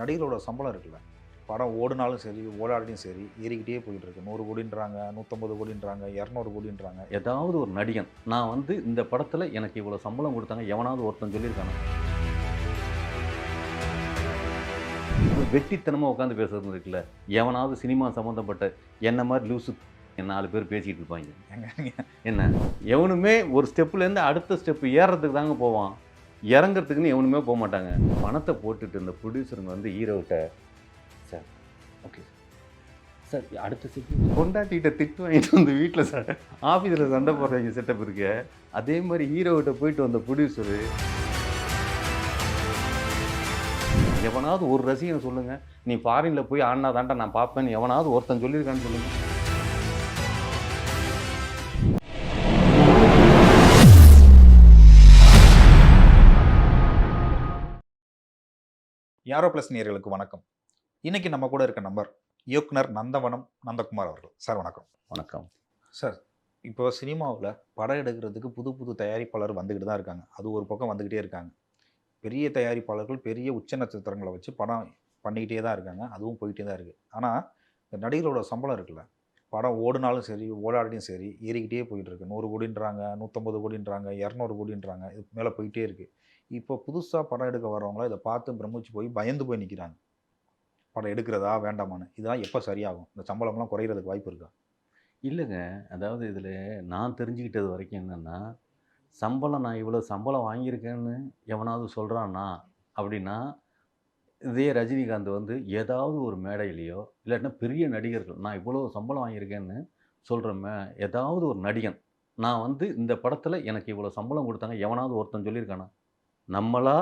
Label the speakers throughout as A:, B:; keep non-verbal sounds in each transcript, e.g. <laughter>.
A: நடிகரோட சம்பளம் இருக்குல்ல. படம் ஓடினாலும் சரி ஓடாடியும் சரி ஏறிக்கிட்டே போயிட்டு இருக்கு நூறு கோடின்றாங்க நூற்றம்பது கோடின்றாங்க இரநூறு கோடின்றாங்க.
B: ஏதாவது ஒரு நடிகன் நான் வந்து இந்த படத்தில் எனக்கு இவ்வளோ சம்பளம் கொடுத்தாங்க எவனாவது ஒருத்தன் சொல்லியிருக்கானே? ஒரு வெட்டித்தனமாக உட்காந்து பேசுறது இருக்குல்ல. எவனாவது சினிமா சம்மந்தப்பட்ட என்ன மாதிரி லூசு நாலு பேர் பேசிக்கிட்டு இருப்பாங்க. என்ன? எவனுமே ஒரு ஸ்டெப்புலேருந்து அடுத்த ஸ்டெப் ஏறுறதுக்கு தாங்க போவான். இறங்குறதுக்குன்னு எவனுமே போக மாட்டாங்க. பணத்தை போட்டுட்டு இந்த ப்ரொடியூசருங்க வந்து ஹீரோகிட்ட சார் ஓகே சார் அடுத்த ஸ்டெப் கொண்டாட்டிகிட்ட திட்டு வாங்கிட்டு வந்து வீட்டில் சார் ஆஃபீஸில் சண்டை போடுறவங்க செட்டப் இருக்கு. அதே மாதிரி ஹீரோகிட்ட போயிட்டு வந்த ப்ரொடியூசரு எவனாவது ஒரு ரசிகன் சொல்லுங்க. நீ ஃபாரினில் போய் ஆடினா தாண்டா நான் பார்ப்பேன்னு எவனாவது ஒருத்தன் சொல்லியிருக்கான்னு சொல்லுங்க.
A: யாரோ ப்ளஸ் நேயர்களுக்கு வணக்கம். இன்னைக்கு நம்ம கூட இருக்க நம்பர் இயக்குனர் நந்தவனம் நந்தகுமார் அவர்கள். சார் வணக்கம்.
B: வணக்கம்.
A: சார் இப்போ சினிமாவில் படம் எடுக்கிறதுக்கு புது புது தயாரிப்பாளர் வந்துக்கிட்டு தான் இருக்காங்க. அது ஒரு பக்கம் வந்துக்கிட்டே இருக்காங்க. பெரிய தயாரிப்பாளர்கள் பெரிய உச்ச நட்சத்திரங்களை வச்சு படம் பண்ணிக்கிட்டே தான் இருக்காங்க. அதுவும் போயிட்டே தான் இருக்குது ஆனால் இந்த நடிகரோட சம்பளம் இருக்குல்ல. படம் ஓடினாலும் சரி ஓடாடியும் சரி ஏறிக்கிட்டே போயிட்டு இருக்கு. நூறு கோடின்றாங்க நூற்றம்பது கோடின்றாங்க இரநூறு கோடின்றாங்க இது மேலே போயிட்டே இருக்குது இப்போ புதுசாக படம் எடுக்க வரவங்கள இதை பார்த்து பிரமிச்சு போய் பயந்து போய் நிற்கிறாங்க படம் எடுக்கிறதா வேண்டாமான்னு. இதெல்லாம் எப்போ சரியாகும்? இந்த சம்பளம்லாம் குறையிறதுக்கு வாய்ப்பு இருக்கா?
B: இல்லைங்க. அதாவது இதில் நான் தெரிஞ்சுக்கிட்டது வரைக்கும் என்னென்னா சம்பளம் நான் இவ்வளோ சம்பளம் வாங்கியிருக்கேன்னு எவனாவது சொல்கிறான்னா அப்படின்னா இதே ரஜினிகாந்த் வந்து ஏதாவது ஒரு மேடையிலையோ இல்லாட்டினா பெரிய நடிகர்கள் நான் இவ்வளோ சம்பளம் வாங்கியிருக்கேன்னு சொல்கிற மே ஏதாவது ஒரு நடிகன் நான் வந்து இந்த படத்தில் எனக்கு இவ்வளோ சம்பளம் கொடுத்தாங்க எவனாவது ஒருத்தன் சொல்லியிருக்கானா? நம்மளா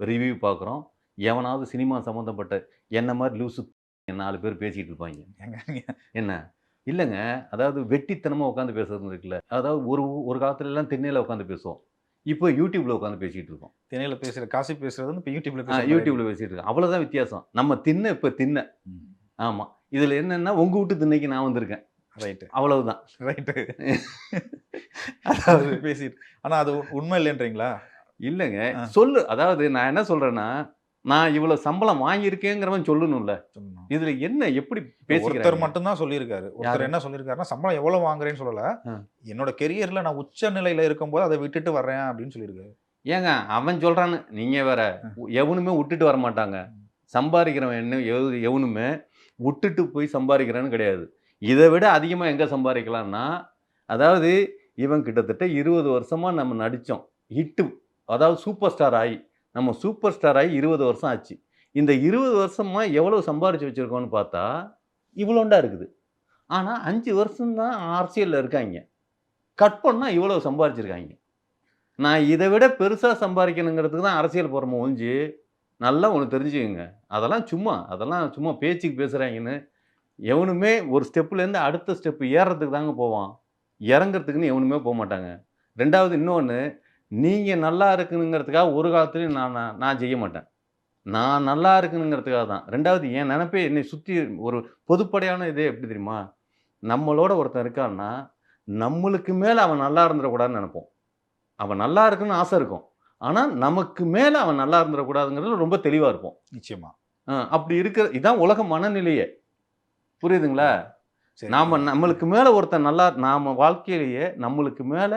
B: ரிவ்யூ பார்க்குறோம் எவனாவது சினிமா சம்மந்தப்பட்ட என்ன மாதிரி லூசு <laughs> நாலு பேர் பேசிகிட்டு இருப்பாங்க. என்ன? இல்லைங்க. அதாவது வெட்டித்தனமாக உட்காந்து பேசுறது இருக்குல்ல. அதாவது ஒரு ஒரு காலத்துல எல்லாம் திண்ணையில் உட்காந்து பேசுவோம். இப்போ யூடியூப்ல உட்காந்து பேசிட்டு இருக்கோம்.
A: திணையில பேசுற காசு பேசுறது வந்து இப்போ யூடியூப்ல
B: யூடியூப்ல பேசிட்டு இருக்கோம். அவ்வளோதான் வித்தியாசம். நம்ம திண்ணை இப்போ திண்ணை. ஆமாம் இதில் என்னன்னா உங்க வீட்டு திண்ணைக்கு நான் வந்திருக்கேன்.
A: ரைட்டு
B: அவ்வளவுதான்.
A: ரைட்டு அதாவது பேசிட்டு ஆனா அது உண்மை இல்லைன்றீங்களா?
B: இல்லைங்க. சொல்லு. அதாவது நான் என்ன சொல்றேன்னா நான் இவ்வளவு சம்பளம் வாங்கியிருக்கேங்கிறவன் சொல்லணும்ல
A: சொல்லணும்.
B: இதுல என்ன எப்படி பேசிக்கிறாங்க?
A: மட்டும்தான் சொல்லியிருக்காரு. ஒருத்தர்? என்ன சொல்லியிருக்காருன்னா சம்பளம் எவ்வளவு வாங்குறேன்னு சொல்லல. என்னோட கெரியர்ல நான் உச்ச நிலையில இருக்கும்போது அதை விட்டுட்டு வர்றேன் அப்படின்னு சொல்லியிருக்காரு.
B: ஏங்க அவன் சொல்றான்னு. நீங்க வேற எவனுமே விட்டுட்டு வர மாட்டாங்க. சம்பாதிக்கிறவன் என்ன எவ- எவனுமே விட்டுட்டு போய் சம்பாதிக்கிறான்னு கிடையாது. இதை விட அதிகமாக எங்கே சம்பாதிக்கலாம்னா அதாவது இவன் கிட்டத்தட்ட இருபது வருஷமாக நம்ம நடித்தோம் ஹிட்டு. அதாவது சூப்பர் ஸ்டார் ஆகி நம்ம சூப்பர் ஸ்டார் ஆகி இருபது வருஷம் ஆச்சு. இந்த இருபது வருஷமாக எவ்வளோ சம்பாரித்து வச்சுருக்கோன்னு பார்த்தா இவ்வளோண்டா இருக்குது. ஆனால் அஞ்சு வருஷம்தான் அரசியலில் இருக்காங்க. கட் பண்ணால் இவ்வளோ சம்பாரிச்சிருக்காங்க. நான் இதை விட பெருசாக சம்பாதிக்கணுங்கிறதுக்கு தான் அரசியல் போகிறோம் ஒழிஞ்சு நல்லா ஒன்று தெரிஞ்சுக்கோங்க. அதெல்லாம் சும்மா அதெல்லாம் சும்மா பேச்சுக்கு பேசுகிறாங்கன்னு எவனுமே ஒரு ஸ்டெப்புலேருந்து அடுத்த ஸ்டெப்பு ஏறுறதுக்கு தாங்க போவான். இறங்குறதுக்குன்னு எவனுமே போக மாட்டாங்க ரெண்டாவது இன்னொன்று நீங்கள் நல்லா இருக்குனுங்கிறதுக்காக ஒரு காலத்துலையும் நான் நான் செய்ய மாட்டேன். நான் நல்லா இருக்குனுங்கிறதுக்காக தான். ரெண்டாவது என் நினப்பே என்னை சுற்றி ஒரு பொதுப்படையான இதே எப்படி தெரியுமா? நம்மளோட ஒருத்தன் இருக்கான்னா நம்மளுக்கு மேலே அவன் நல்லா இருந்துடக்கூடாதுன்னு நினைப்போம். அவன் நல்லா இருக்குன்னு ஆசை இருக்கும். ஆனால் நமக்கு மேலே அவன் நல்லா இருந்துடக்கூடாதுங்கிறது ரொம்ப தெளிவாக இருப்போம்.
A: நிச்சயமா.
B: ஆ, அப்படி இருக்கிற இதான் உலக மனநிலையே. புரியுதுங்களா?
A: சரி.
B: நாம நம்மளுக்கு மேலே ஒருத்தன் நல்லா நாம வாழ்க்கையிலேயே நம்மளுக்கு மேலே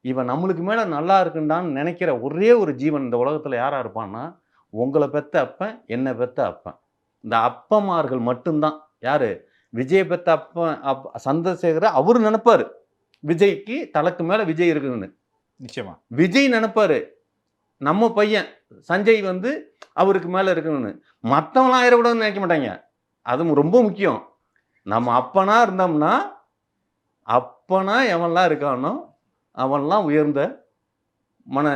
B: இவன் நம்மளுக்கு மேலே நல்லா இருக்குண்டான்னு நினைக்கிற ஒரே ஒரு ஜீவன் இந்த உலகத்தில் யாராக இருப்பான்னா உங்களை பெத்த அப்பன் என்னை பெத்த அப்பன். இந்த அப்பமார்கள் மட்டும்தான். யாரு? விஜய் பெத்த அப்பன் அப் சந்திரசேகர அவரு நினைப்பாரு. விஜய்க்கு தனக்கு மேலே விஜய் இருக்குன்னு.
A: நிச்சயமா.
B: விஜய் நினைப்பாரு. நம்ம பையன் சஞ்சய் வந்து அவருக்கு மேலே இருக்கணும்னு மற்றவங்களாம் ஆயிடக்கூடாதுன்னு நினைக்க மாட்டாங்க. அது ரொம்ப முக்கியம். நம்ம அப்பனா இருந்தோம்னா அப்பனா எவன்லாம் இருக்கானோ அவன்லாம் உயர்ந்த மன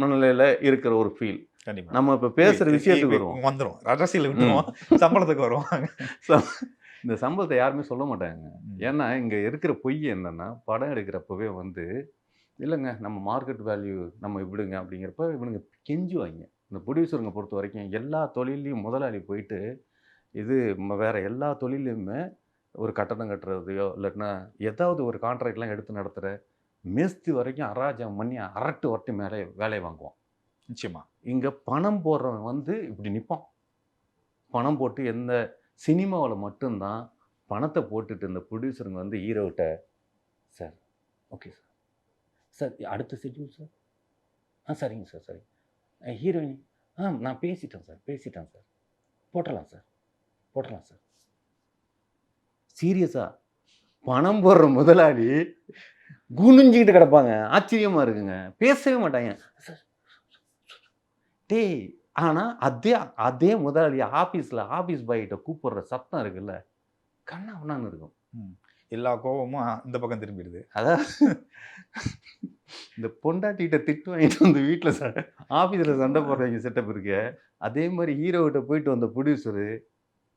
B: மனநிலையில் இருக்கிற ஒரு ஃபீல்
A: கண்டிப்பா.
B: நம்ம இப்போ பேசுகிற விஷயத்துக்கு வருவோம்.
A: வந்துரும். அரசியல் விட்டுருவோம். சம்பளத்துக்கு வருவோம்.
B: இந்த சம்பளத்தை யாருமே சொல்ல மாட்டாங்க. ஏன்னா இங்கே இருக்கிற பொய் என்னன்னா படம் எடுக்கிறப்பவே வந்து இல்லைங்க நம்ம மார்க்கெட் வேல்யூ நம்ம இப்படிங்க அப்படிங்கிறப்ப இவனுங்க கெஞ்சுவாங்க. இந்த ப்ரொடியூசருங்க பொறுத்த வரைக்கும் எல்லா தொழிலையும் முதலாளி போயிட்டு இது வேற எல்லா தொழிலையுமே ஒரு கட்டடம் கட்டுறதையோ இல்லாட்டினா ஏதாவது ஒரு கான்ட்ராக்ட்லாம் எடுத்து நடத்துகிற மேஸ்தி வரைக்கும் அராஜகம் பண்ணி அரட்டு வரட்டி மேலே வேலையை வாங்குவான்.
A: நிச்சயமா.
B: இங்கே பணம் போடுறவன் வந்து இப்படி நிற்பான் பணம் போட்டு எந்த சினிமாவில் மட்டும்தான் பணத்தை போட்டுட்டு இந்த ப்ரொடியூசருங்க வந்து ஹீரோகிட்ட சார் ஓகே சார் சார் அடுத்த ஷெட்யூல் சார் ஆ சரிங்க சார் சரிங்க. ஹீரோயின் ஆ நான் பேசிட்டேன் சார் பேசிட்டேன் சார் போட்டலாம் சார் போட்டலாம் சார் சீரியஸா பணம் போடுற முதலாளி குனிஞ்சிக்கிட்டு கிடப்பாங்க. ஆச்சரியமா இருக்குங்க. பேசவே மாட்டாங்க. டேய் ஆனால் அதே அதே முதலாளி ஆஃபீஸில் ஆஃபீஸ் பாய்கிட்ட கூப்பிடுற சத்தம் இருக்குல்ல. கண்ணா ஒன்றான்னு இருக்கும்.
A: எல்லா கோபமும் இந்த பக்கம் திரும்பிடுது.
B: அதான். இந்த பொண்டாட்டிகிட்ட திட்டு வாங்கிட்டு வந்து வீட்டில் ச ஆஃபீஸில் சண்டை போடுறவங்க செட்டப் இருக்கு. அதே மாதிரி ஹீரோகிட்ட போயிட்டு வந்த ப்ரொடியூசரு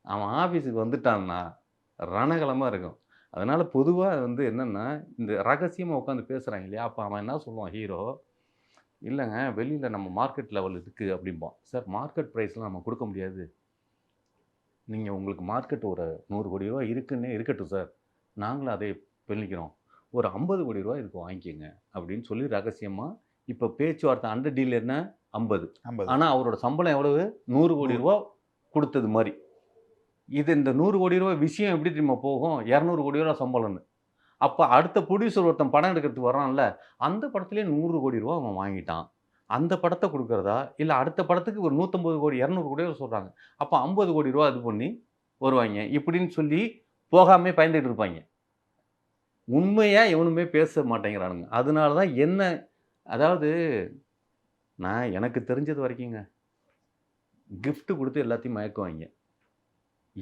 B: அவன் ஆஃபீஸுக்கு வந்துட்டான்னா ரணகலமாக இருக்கும். அதனால் பொதுவாக வந்து என்னென்னா இந்த ரகசியமாக உட்காந்து பேசுகிறாங்க இல்லையா? அப்போ அவன் என்ன சொல்லுவான்? ஹீரோ இல்லைங்க வெளியில் நம்ம மார்க்கெட் லெவல் இருக்குது அப்படிம்பான். சார் மார்க்கெட் ப்ரைஸ்லாம் நம்ம கொடுக்க முடியாது. நீங்கள் உங்களுக்கு மார்க்கெட் ஒரு நூறு கோடி ரூபா இருக்குன்னே இருக்கட்டும் சார். நாங்களும் அதை பண்ணிக்கிறோம். ஒரு ஐம்பது கோடி ரூபா இதுக்கு வாங்கிக்கோங்க அப்படின்னு சொல்லி ரகசியமாக இப்போ பேச்சுவார்த்தை அண்டர் டீல் என்ன? ஐம்பது.
A: ஐம்பது.
B: ஆனால் அவரோட சம்பளம் எவ்வளவு? நூறு கோடி ரூபா கொடுத்தது மாதிரி. இது இந்த நூறு கோடி ரூபா விஷயம் எப்படி தெரியுமா போகும்? இரநூறு கோடி ரூபா சம்பளம்னு. அப்போ அடுத்த ப்ரொடியூசர் ஒருத்தன் படம் எடுக்கிறதுக்கு வரான்ல அந்த படத்துலேயே நூறு கோடி ரூபா அவன் வாங்கிட்டான். அந்த படத்தை கொடுக்குறதா? இல்லை அடுத்த படத்துக்கு ஒரு நூற்றம்பது கோடி இரநூறு கோடி ரூபா சொல்கிறாங்க அப்போ ஐம்பது கோடி ரூபா இது பண்ணி வருவாங்க. இப்படின்னு சொல்லி போகாமே பயந்துகிட்டு இருப்பாங்க. உண்மையாக எவனுமே பேச மாட்டேங்கிறானுங்க. அதனால தான் என்ன அதாவது நான் எனக்கு தெரிஞ்சது வரைக்குங்க கிஃப்ட்டு கொடுத்து எல்லாத்தையும் மயக்குவாங்க.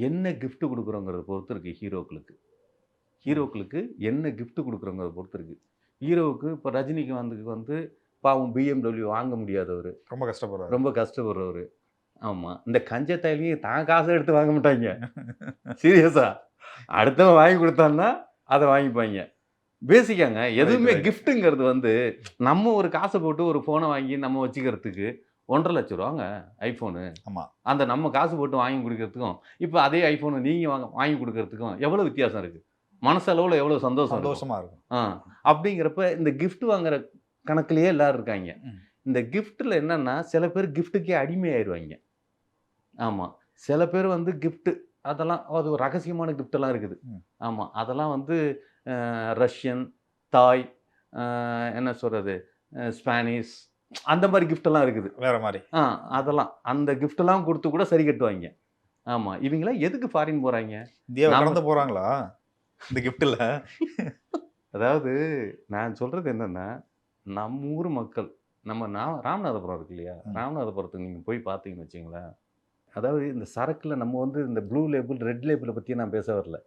B: என்ன gift கொடுக்குறோங்கிறத பொறுத்து இருக்குது ஹீரோக்களுக்கு. ஹீரோக்களுக்கு என்ன gift கொடுக்குறோங்கிறத பொறுத்து இருக்குது ஹீரோவுக்கு இப்போ ரஜினிக்கு வந்து வந்து பாவம் பிஎம்டபிள்யூ வாங்க முடியாதவர்.
A: ரொம்ப கஷ்டப்படுறாரு.
B: ரொம்ப கஷ்டப்படுறவர். ஆமாம் இந்த கஞ்சத்தாயிலையும் தான் காசை எடுத்து வாங்க மாட்டாங்க. சீரியஸா? அடுத்தவன் வாங்கி கொடுத்தான்னா அதை வாங்கிப்பாங்க. பேசிக்காங்க எதுவுமே. கிஃப்ட்டுங்கிறது வந்து நம்ம ஒரு காசை போட்டு ஒரு ஃபோனை வாங்கி நம்ம வச்சுக்கிறதுக்கு ஒன்றரை லட்ச ரூபாங்க ஐஃபோனு
A: ஆமா.
B: அந்த நம்ம காசு போட்டு வாங்கி கொடுக்கறதுக்கும் இப்போ அதே ஐஃபோனை நீங்கள் வாங்க வாங்கி கொடுக்கறதுக்கும் எவ்வளோ வித்தியாசம் இருக்குது மனசளவில் எவ்வளோ சந்தோஷம் இருக்கும்.
A: சந்தோஷமா இருக்கும்
B: ஆ அப்படிங்கிறப்ப இந்த gift வாங்குற கணக்குலயே எல்லாரும் இருக்காங்க. இந்த கிஃப்ட்டில் என்னன்னா சில பேர் கிஃப்ட்டுக்கே அடிமையாயிருவாங்க ஆமாம் சில பேர் வந்து gift அதெல்லாம் அது ஒரு ரகசியமான எல்லாம் இருக்குது. ஆமாம் அதெல்லாம் வந்து ரஷ்யன் தாய் என்ன சொல்கிறது ஸ்பானிஷ் அந்த மாதிரி எல்லாம் இருக்குது.
A: வேற மாதிரி.
B: ஆ அதெல்லாம். அந்த எல்லாம் கொடுத்து கூட சரி கட்டுவாங்க. ஆமாம் இவங்களாம் எதுக்கு ஃபாரின் போகிறாங்க
A: இந்தியாவை
B: நாம-
A: கடந்து போறாங்களா? இந்த கிஃப்ட்ல
B: அதாவது நான் சொல்கிறது என்னென்னா நம்ம ஊர் மக்கள் நம்ம நா ராமநாதபுரம் இருக்கு இல்லையா. ராமநாதபுரத்துக்கு நீங்கள் போய் பார்த்தீங்கன்னு வச்சிங்களேன் அதாவது இந்த சரக்கில் நம்ம வந்து இந்த ப்ளூ லேபிள் ரெட் லேபிளை பற்றி நான் பேச வரல.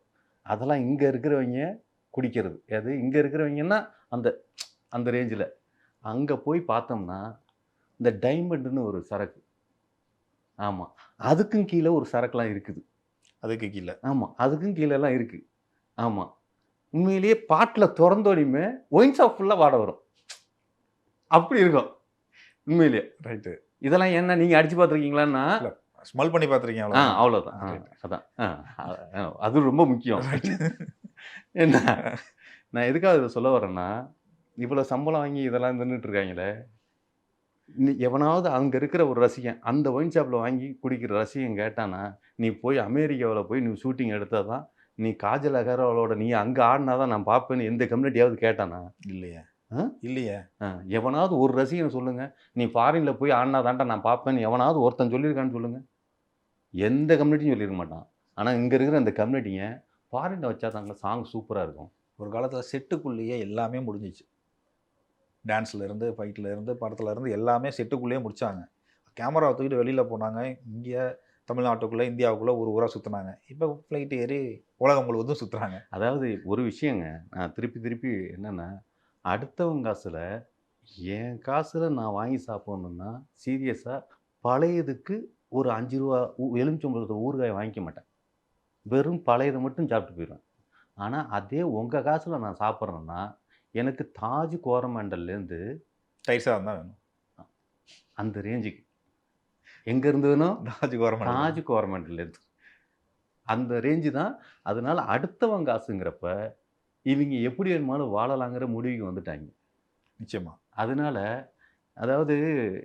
B: அதெல்லாம் இங்கே இருக்கிறவங்க குடிக்கிறது. அது இங்கே இருக்கிறவங்கன்னா அந்த அந்த ரேஞ்சில் அங்கே போய் பார்த்தோம்னா இந்த டைமண்டுன்னு ஒரு சரக்கு. ஆமாம் அதுக்கும் கீழே ஒரு சரக்குலாம் இருக்குது.
A: அதுக்கு கீழே.
B: ஆமாம் அதுக்கும் கீழெல்லாம் இருக்குது ஆமாம் உண்மையிலேயே பாட்டில் திறந்தோடையுமே ஒயின் ஷாப் ஃபுல்லாக வாட வரும். அப்படி இருக்கும். உண்மையிலேயே
A: ரைட்டு
B: இதெல்லாம் என்ன நீங்கள் அடிச்சு பார்த்துருக்கீங்களான்னா?
A: ஸ்மெல் பண்ணி
B: ஆ
A: பார்த்துருக்கீங்களா
B: அவ்வளோதான் ஆ,
A: Right.
B: அதான். அது ரொம்ப முக்கியம். என்ன? நான் எதுக்காக இதை சொல்ல வரேன்னா இவ்வளோ சம்பளம் வாங்கி இதெல்லாம் தின்னுட்டு இருக்காங்களே நீ எவனாவது அங்கே இருக்கிற ஒரு ரசிகன் அந்த ஒயின் ஷாப்பில் வாங்கி குடிக்கிற ரசிகன் கேட்டானா நீ போய் அமெரிக்காவில் போய் நீ ஷூட்டிங் எடுத்தால் தான் நீ காஜல் அகர்வாலோட நீ அங்கே ஆடினா தான் நான் பார்ப்பேன்னு எந்த கம்யூனிட்டியாவது கேட்டானா?
A: இல்லையே.
B: ஆ?
A: இல்லையே.
B: ஆ, எவனாவது ஒரு ரசிகன் சொல்லுங்க நீ ஃபாரினில் போய் ஆடினா தான்டா நான் பார்ப்பேன்னு எவனாவது ஒருத்தன் சொல்லியிருக்கான்னு சொல்லுங்க. எந்த கம்யூனிட்டியும் சொல்லியிருக்க மாட்டான். ஆனால் இங்கே இருக்கிற அந்த கம்யூனிட்டிங்க ஃபாரினில் வச்சா தாங்க சாங் சூப்பராக இருக்கும்.
A: ஒரு காலத்துல செட்டுக்குள்ளேயே எல்லாமே முடிஞ்சிச்சு. டான்ஸ்லேருந்து ஃபைட்லேருந்து படத்துலேருந்து இருந்து படத்துல இருந்து எல்லாமே செட்டுக்குள்ளேயே முடித்தாங்க கேமரா தூக்கிட்டு வெளியில் போனாங்க. இங்கே தமிழ்நாட்டுக்குள்ளே இந்தியாவுக்குள்ளே ஒரு ஊராக சுற்றினாங்க இப்போ ஃப்ளைட் ஏறி உலகம் முழுவதும் சுற்றுறாங்க
B: அதாவது ஒரு விஷயங்க நான் திருப்பி திருப்பி என்னென்னா அடுத்தவங்க காசில் என் காசில் நான் வாங்கி சாப்பிட்ணுன்னா சீரியஸாக பழையதுக்கு ஒரு அஞ்சு ரூபா ஊ- ஊறுகாய் வாங்கிக்க மாட்டேன். வெறும் பழையதை மட்டும் சாப்பிட்டு போயிடுவேன். ஆனால் அதே உங்கள் காசில் நான் சாப்பிட்றேன்னா எனக்கு தாஜ் கோரமண்டல்லேருந்து
A: டைஸா இருந்தா வேணும்.
B: அந்த ரேஞ்சுக்கு எங்கே இருந்து வேணும்?
A: தாஜ் கவர்மெண்ட்
B: தாஜ் கோரமண்டல்லேருந்து. அந்த ரேஞ்சு தான். அதனால அடுத்தவங்க காசுங்கிறப்ப இவங்க எப்படி வேணுமாலும் வாழலாங்கிற முடிவுக்கு வந்துட்டாங்க.
A: நிச்சயமா.
B: அதனால அதாவது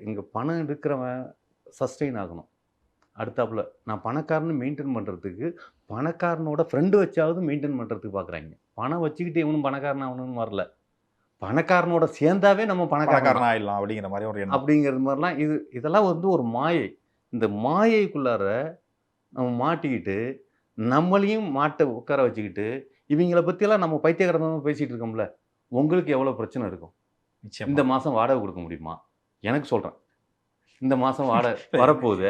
B: இங்கே பணம் இருக்கிறவன் சஸ்டெயின் ஆகணும். அடுத்தாப்புல நான் பணக்காரன்னு மெயின்டைன் பண்ணுறதுக்கு பணக்காரனோட ஃப்ரெண்டு வச்சாவது மெயின்டைன் பண்ணுறதுக்கு பார்க்குறாங்க பணம் வச்சுக்கிட்டு இவனும் பணக்காரன் ஆகணும்னு வரல. பணக்காரனோட சேர்ந்தாவே நம்ம பணக்காரன்
A: ஆயிடலாம் அப்படிங்கிற மாதிரி ஒரு
B: அப்படிங்கிறது மாதிரிலாம் இது இதெல்லாம் வந்து ஒரு மாயை. இந்த மாயைக்குள்ளார நம்ம மாட்டிக்கிட்டு நம்மளையும் மாட்டை உட்கார வச்சுக்கிட்டு இவங்கள பற்றியெல்லாம் நம்ம பைத்தியகாரமாக பேசிகிட்டு இருக்கோம்ல உங்களுக்கு எவ்வளோ பிரச்சனை இருக்கும்? இந்த மாதம் வாடகை கொடுக்க முடியுமா? எனக்கு சொல்கிறேன் இந்த மாதம் வாடகை <laughs> வரப்போகுது.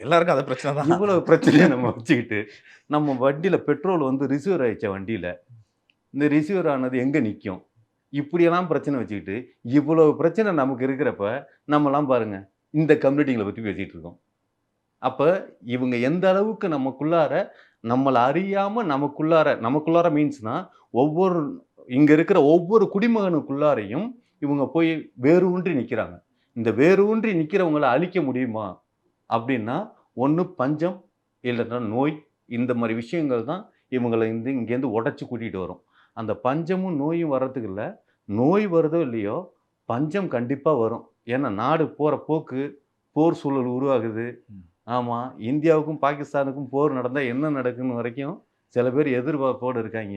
A: எல்லாருக்கும் அது பிரச்சனை தான்.
B: இவ்வளவு பிரச்சனையை நம்ம வச்சுக்கிட்டு நம்ம வண்டியில் பெட்ரோல் வந்து ரிசீவர் ஆயிடுச்ச வண்டியில். இந்த ரிசீவர் ஆனது எங்கே நிற்கும் இப்படியெல்லாம் பிரச்சனை வச்சுக்கிட்டு இவ்வளவு பிரச்சனை நமக்கு இருக்கிறப்ப நம்மலாம் பாருங்க இந்த கம்யூனிட்டிகளை பற்றி பேசிகிட்டு இருக்கோம். அப்போ இவங்க எந்த அளவுக்கு நமக்குள்ளார நம்மளை அறியாமல் நமக்குள்ளார நமக்குள்ளார மீன்ஸ்னா ஒவ்வொரு இங்கே இருக்கிற ஒவ்வொரு குடிமகனுக்குள்ளாரையும் இவங்க போய் வேரூன்றி நிற்கிறாங்க இந்த வேரூன்றி நிற்கிறவங்களை அழிக்க முடியுமா? அப்படின்னா ஒன்று பஞ்சம் இல்லைன்னா நோய். இந்த மாதிரி விஷயங்கள் தான் இவங்களை இந்த இங்கேருந்து உடச்சி கூட்டிகிட்டு வரும். அந்த பஞ்சமும் நோயும் வர்றதுக்கு இல்லை. நோய் வருதோ இல்லையோ பஞ்சம் கண்டிப்பாக வரும். ஏன்னா நாடு போகிற போக்கு போர் சூழல் உருவாகுது. ஆமாம் இந்தியாவுக்கும் பாகிஸ்தானுக்கும் போர் நடந்தால் என்ன நடக்குன்னு வரைக்கும் சில பேர் எதிர்பார்ப்போடு இருக்காங்க.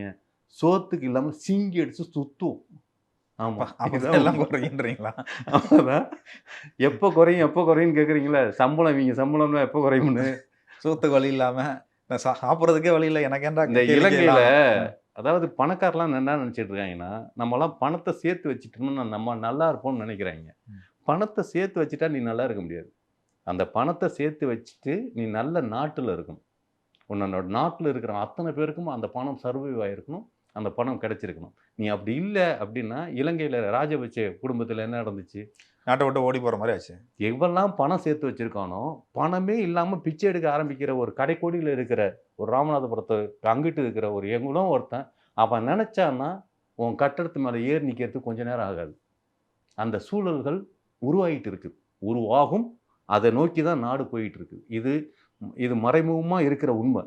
B: சோத்துக்கு இல்லாமல் சிங்கி அடித்து சுத்தும். ஆமாம்
A: அப்பதான் எல்லாம் குறையுன்றீங்களா?
B: அதான் எப்போ குறையும் எப்போ குறையும்னு கேட்குறீங்களா சம்பளம் இவங்க சம்பளம்னா எப்போ குறையும்னு?
A: சோத்துக்கு வழி இல்லாம நான் சா- சாப்பிடுறதுக்கே வழி இல்லை. எனக்கு ஏன்டா
B: இந்த இலங்கையில? அதாவது பணக்காரலாம் என்ன நினைச்சிட்டு இருக்காங்கன்னா நம்மலாம் பணத்தை சேர்த்து வச்சுட்டோம்னா நம்ம நல்லா இருப்போம்னு நினைக்கிறாங்க. பணத்தை சேர்த்து வச்சுட்டா நீ நல்லா இருக்க முடியாது. அந்த பணத்தை சேர்த்து வச்சுட்டு நீ நல்ல நாட்டில் இருக்கணும். உன்னோட நாட்டில் இருக்கிற அத்தனை பேருக்கும் அந்த பணம் சர்வைவ் ஆகிருக்கணும் அந்த பணம் கிடைச்சிருக்கணும். நீ அப்படி இல்லை அப்படின்னா இலங்கையில் ராஜபட்ச குடும்பத்தில் என்ன நடந்துச்சு?
A: நாட்டை விட்டு ஓடி போற மாதிரி ஆச்சு.
B: எவெல்லாம் பணம் சேர்த்து வச்சிருக்கானோ பணமே இல்லாமல் பிச்சை எடுக்க ஆரம்பிக்கிற ஒரு கடைக்கோடியில் இருக்கிற ஒரு ராமநாதபுரத்தை அங்கிட்டு இருக்கிற ஒரு எங்குளும் ஒருத்தன் அவன் நினச்சான்னா உன் கட்டடத்து மேலே ஏறி நிற்கிறதுக்கு கொஞ்ச நேரம் ஆகாது. அந்த சூழல்கள் உருவாகிட்டு இருக்குது உருவாகும். அதை நோக்கி தான் நாடு போயிட்டு இருக்கு. இது இது மறைமுகமாக இருக்கிற உண்மை.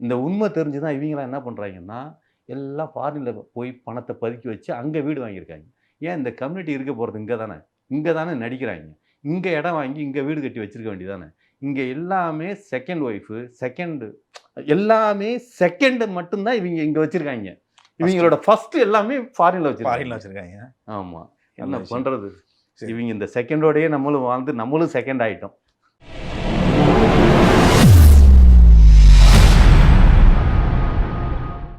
B: இந்த உண்மை தெரிஞ்சு தான் இவங்களாம் என்ன பண்ணுறாங்கன்னா எல்லாம் ஃபாரினில் போய் பணத்தை பதுக்கி வச்சு அங்கே வீடு வாங்கியிருக்காங்க. ஏன் இந்த கம்யூனிட்டி இருக்க போகிறது இங்கே தானே? இங்கே தானே நடிக்கிறாங்க. இங்கே இடம் வாங்கி இங்கே வீடு கட்டி வச்சிருக்க வேண்டியதானே இங்கே எல்லாமே செகண்ட் ஒய்ஃபு செகண்டு எல்லாமே செகண்டு மட்டும்தான் இவங்க இங்கே வச்சிருக்காங்க. இவங்களோட ஃபர்ஸ்ட் எல்லாமே ஃபாரினில்
A: ஃபாரின்ல
B: வச்சிருக்காங்க. ஆமாம் என்ன. பண்ணுறது. இவங்க இந்த செகண்டோடயே நம்மளும் வாழ்ந்து நம்மளும் செகண்ட் ஆயிட்டோம்.